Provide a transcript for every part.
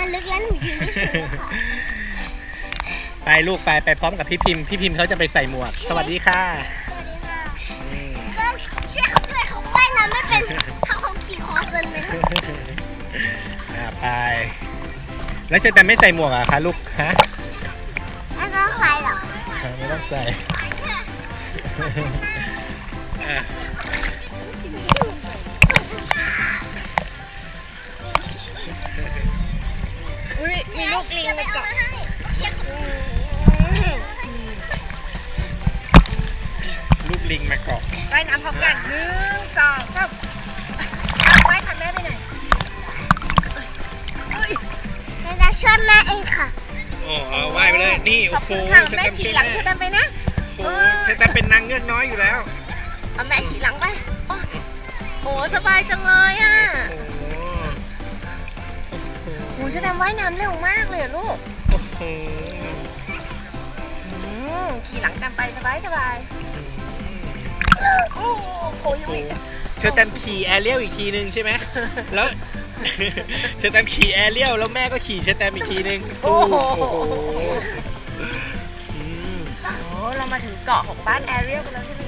มันลึกแล้วหนูยืนไม่ถึงอะค่ะไปลูกไปไปพร้อมกับพี่พิมพ์พี่พิมพ์เขาจะไปใส่หมวก สวัสดีค่ะสวัสดีค่ะอืมก็ช่วยเขาด้วยเขาว่ายน้ำไม่เป็นเขาเขาขี่คอเป็นไหมอ่าไป แล้วเชอแต่ไม่ใส่หมวกเหรอะคะลูกฮะไม่ต้องใครหรอกไม่ต้องใส่ อะ มีลูกลิงมาเกาะลูกลิงมาเกาะว่ายน้ำพร้อมกันหนึ่งสองสามว่ายทำแม่ไปไหนเราจะช่วยแม่เองค่ะโอ้เอาว่ายไปเลย นี่ขโอ้อบโหคุณค่ะเชอแม่แตมขี่หลังเชื่อแตมไปนะ โอ้โหเชอแตมเป็นนางเงือกน้อยอยู่แล้วเอาแม่ขี่หลังไป โอ้โอ้สบายจังเลยอะ โอ้โห โอ้เชื่อแตมว่ายน้ำเร็วมากเลยอะลูกโอ้โหอืมขี่หลังแตมไปสบายสบายโอ้โหโอ้โหเชอแตมขี่แอเรียลอีกทีนึงใช่ไหมแล้วเชอแตมขี่แอเรียลแล้วแม่ก็ขี่เชอแตมอีกทีนึงโอ้โหอืมโอ้เรามาถึงเกาะของบ้านแอเรียลกันแล้วใช่ไหม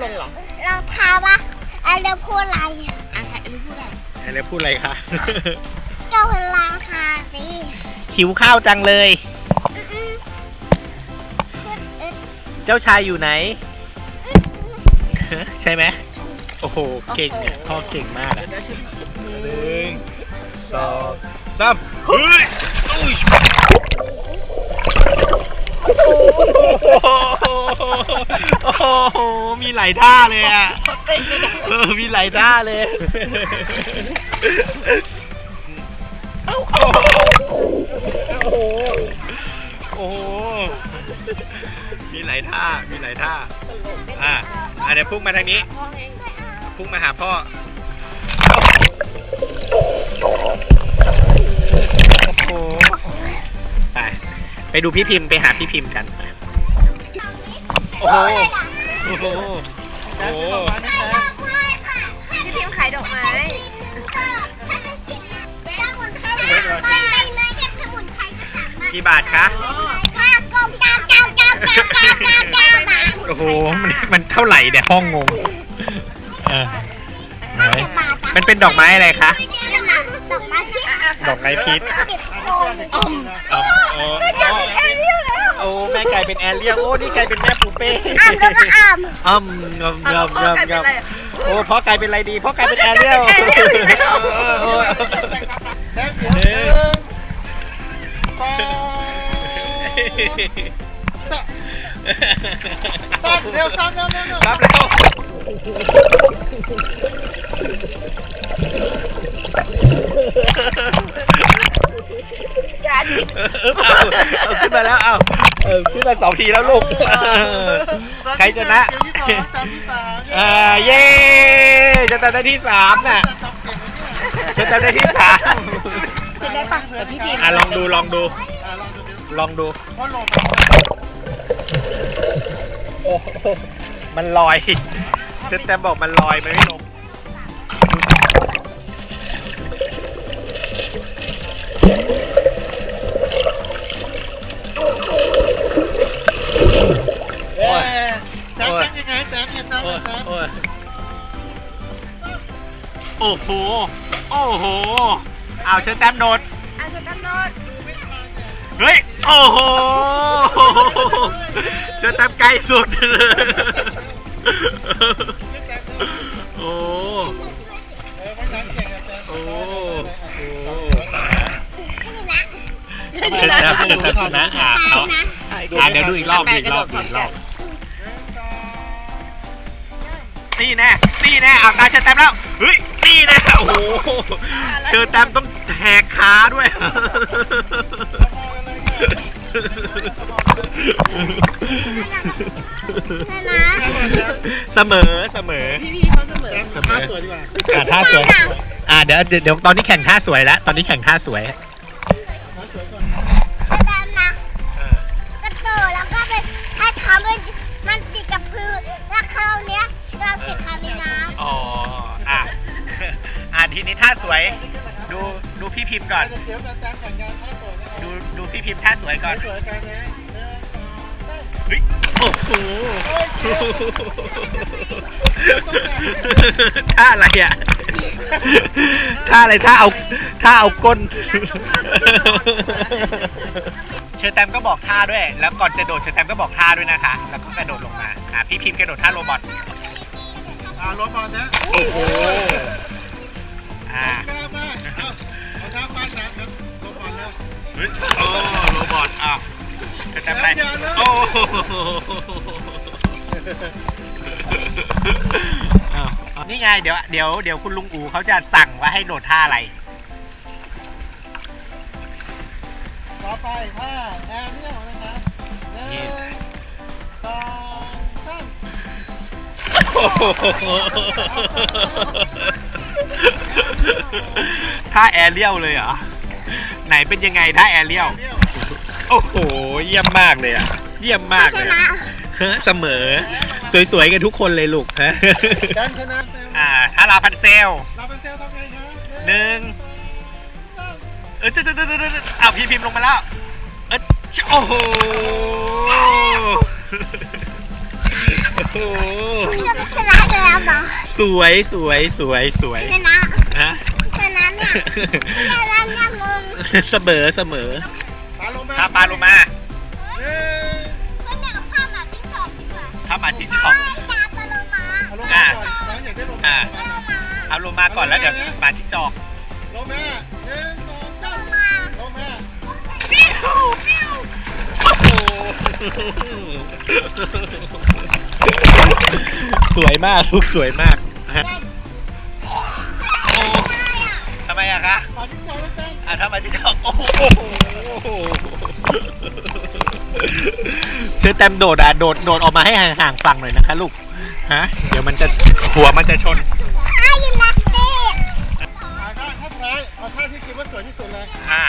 ให้ละแม่เอาลงเหรอเราทาว่าอะไรพูดอะไรอะใครอันนี้พูดอะไรไอ้เล็บพูดอะไรคะเจ้าพลังค่ะสิหิวข้าวจังเลย อืมเอ๊ะเจ้าชายอยู่ไหน ใช่ไหมโอ้โหเก่งอะพ่อเก่งมากอะหนึ่งสองสามเฮ้ยอุ้ย โอ้โห มีหลายท่าเลยอะ เออ มีหลายท่าเลยโอ้โหโอ้โห โอ้โห มีหลายท่า มีหลายท่า อะอะเดี๋ยวพุ่งมาทางนี้พ่อเองพุ่งมาหาพ่อ โอ้โห ไป ไปดูพี่พิมพ์ไปหาพี่พิมพ์กันไปโอ้โห โอ้โหโอ้โหพี่พิมพ์ขายดอกไม้กี่บาทคะ โอ้โห มันมันเท่าไหร่เนี่ยห้องงงเออไหนมันเป็นดอกไม้อะไรคะ ดอกไม้พิษดอกไม้พิษติดโคนอมอ๋ออ๋อแม่จะเป็นแอเรียลแล้วโอ้แม่กลายเป็นแอเรียลโอ้นี่กลายเป็นแม่ปูเป้อ่ำแล้วก็อ่ำอ้ำงำงำงำงำโอ้พ่อกลายเป็นอะไรดีพ่อกลายเป็นแอเรียลแอเรียลอีกแล้วเออเออเออรับเร็วรับเร็วรับเร็วอย่าดิ เอาเอาขึ้นมาแล้วเอาเออขึ้นมาสองทีแล้วลูกใครชนะอ่าเย้จะตัดได้ที่สามน่ะจะตัดได้ที่สามจะได้ปะเดี๋ยวพี่พิมพ์อะลองดูลองดูลองดูโอ้โหมันลอยเจะแตมบอกมันลอยมันไม่ลง โอ้โห โอ้โห เอาเชิญแต้มโดดอะจะตั้งโนดเฮ้ย โอ้โห เชิญแต้มไกลสุด โอ้ เออไม่น้ำแข็งอะแจ๊บโอ้โหเชิญแต้มเชิญแต้มชนะอะเอาอะเดี๋ยวดูอีกรอบดูอีกรอบดูอีกรอบนี่แน่นี่แน่เอาตาเชิญแต้มแล้ว เฮ้ย นี่แน่โอ้โหเชิญแต้มต้องแหกขาด้วย ชนะเสมอเสมอพี่พี่เขาเสมอเสมท่าอสวยดีกว่าอะท่าสวยอะเดี๋ยวเดี๋ยวเดี๋ยวตอนนี้แข่งท่าสวยแล้ว ตอนนี้แข่งท่าสวยท่าสวยก่อนแสดงนะกระโดดแล้วก็ไปถ้าทำไปมันติดกับพื้นแล้วคราวเนี้ยเราเก็บคราวในน้อ๋ออะอะ ทีนี้ท่าสวย ดูดูพี่พิมพ์ก่อนจะเจียวกันแตมแข่งกันท่าสวยนะครับดูดูพี่พิมพ์ท่าสวยก่อนสวยกันนะหนึ่งสองสามเฮ้ยโอ้โหท่าอะไรอะท่าอะไรท่าเอาท่าเอาก้น เชอร์แตมก็บอกท่าด้วย แล้วก่อนจะโดดเชอร์แตมก็บอกท่าด้วยนะคะ แล้วก็กระโดดลงมาอะพี่พิมพ์กระโดดท่าโรบอทอ่ารถบอลนะโอ้โห อ่า้ามาเอาเอาเท้าฟาดน้ำครับรถบอลเร็วเฮ้ยโอ้โรบอทอะเชอร์แตมอะไรโอ้โหอ้าวนี่ไงเดี๋ยวเดี๋ยวเดี๋ยวคุณลุงอูเขาจะสั่งว่าให้โดดท่าอะไร ต่อไปท่าแอร์เนียลนะครับหนึ่งสองสาม ท่าแอเรียลเลยเหรอ ไหนเป็นยังไงท่าแอเรียลเนียลโอ้โห เยี่ยมมากเลยอะ เยี่ยมำมากชเลยนะฮะเสมอ สวยๆกันทุกคนเลยลูกฮะแดนชนะเซลอ่าถ้าลาพันเซลเราเป็นเซลทำไงครับหนึ่งสองเออตึ๊ดตึ๊ดตึ๊ดตึ๊ดตึ๊ดอ้าวพี่พิมพ์ลงมาแล้ว เออโอ้โห โอ้โหเราจะชนะกันแล้วเหรอสวยสวยสวยสวย ชนะฮะช นะเนี่ยชนะเนี่ยงงเสมอเสมอปลาลงมาถ้าปลาลงมาหนึ่งไม่อยากข้ามหมาจิ้งจอกดีกว่าถ้ามาที่จใช่อก ตาตะลงมาเอาลงมาก่อนน้องอยากได้ลงมาตะลงมาเอาลงมาก่อนแล้วเดี๋ยวมาที่จอกลงมาหนึ่งสองตะสามลงมาลงมาโอ้โหสวยมากลูกสวยมากฮะ อกแล้วตั้มอะทำไมที่จอกโอ้โหเชอแตมโดดอะโดดโดดออกมาให้ห่างๆฝั่งหน่อยนะคะลูกฮะเดี๋ยวมันจะหัวมันจะชนท่ายิมนาสติกอ่าท่าท่าสุดท้ายเอาท่าที่คิดว่าสวยที่สุดเลยอ่า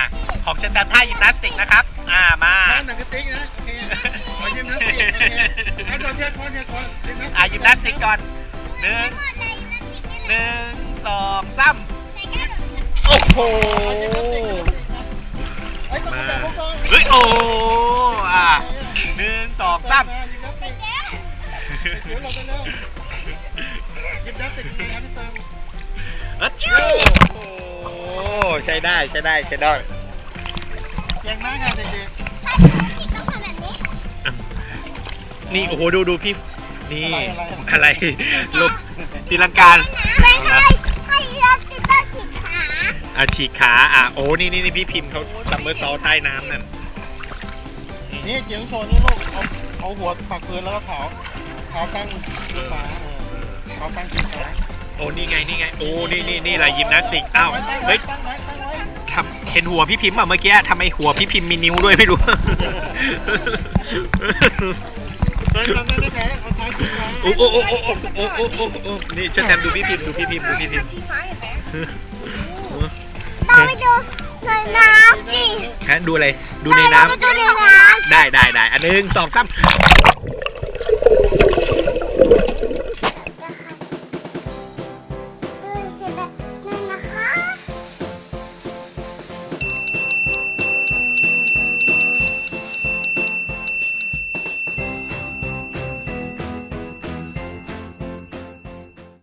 ของเชอแตมท่ายิมนาสติกนะครับ อ่ามาท่าหนังกระติกนะโอเคขอยืมน้ำเสียงโอเคให้ก่อนเทียบก่อนเทียบก่อนยืมน้ำอ่ายิมนาสติกก่อนหนึ่งหมดเลยยิมนาสติกนี่หนึ่งสองสามใส่แก้วหนูโอ้โห โอ้อ่าหนึ่งสองสามยืมน้ำติกแก้วเดี๋ยวเราไปเร็วยืมน้ำติกยังไงครับพี่เติมเออจิ้วโอ้ใช้ได้ใช้ได้ใช้ได้เก่งมากค่ะเด็กถ้ายิมนาสติกต้องทำแบบนี้นี่โอ้โหดูดูพี่นี่ๆอะไรลบตีลังกาไม่ใช่ให้เราติดต้องฉีดขาอะฉีกขาอะโอ้นี่นี่นี่พี่พิมพ์เขาซัมเมอร์ซอลใต้น้ำนั่น นี่เจียงโซนนี่ลูกเอาเอาหัวปักพื้นแล้วก็เท้าเท้าตั้งขึ้นมาเออเท้าตั้งขึ้นมาโอ้นี่ไงนี่ไงโอ้นี่นี่นี่อะไรยิมนาสติกอ้าวเฮ้ยตั้งไว้ตั้งไว้ทำเห็นหัวพี่พิมพ์อะเมื่อกี้ทำไมหัวพี่พิมพ์มีนิ้วด้วยไม่รู้ เดินทำได้ไหมคะเอาเท้าขึ้นมาโอ้โอ้โอ้โอ้โอ้โอ้โอ้โอ้โอ้นี่เชอแตมดูพี่พิมพ์ดูพี่พิมพ์ดูพี่พิมพ์ชี้ฟ้าเห็นไหมต้องไปดู ในน้ำสิฮะดูอะไร ดูในน้ำต้องไปดูในน้ำได้ได้ได้อันหนึ่งสองสาม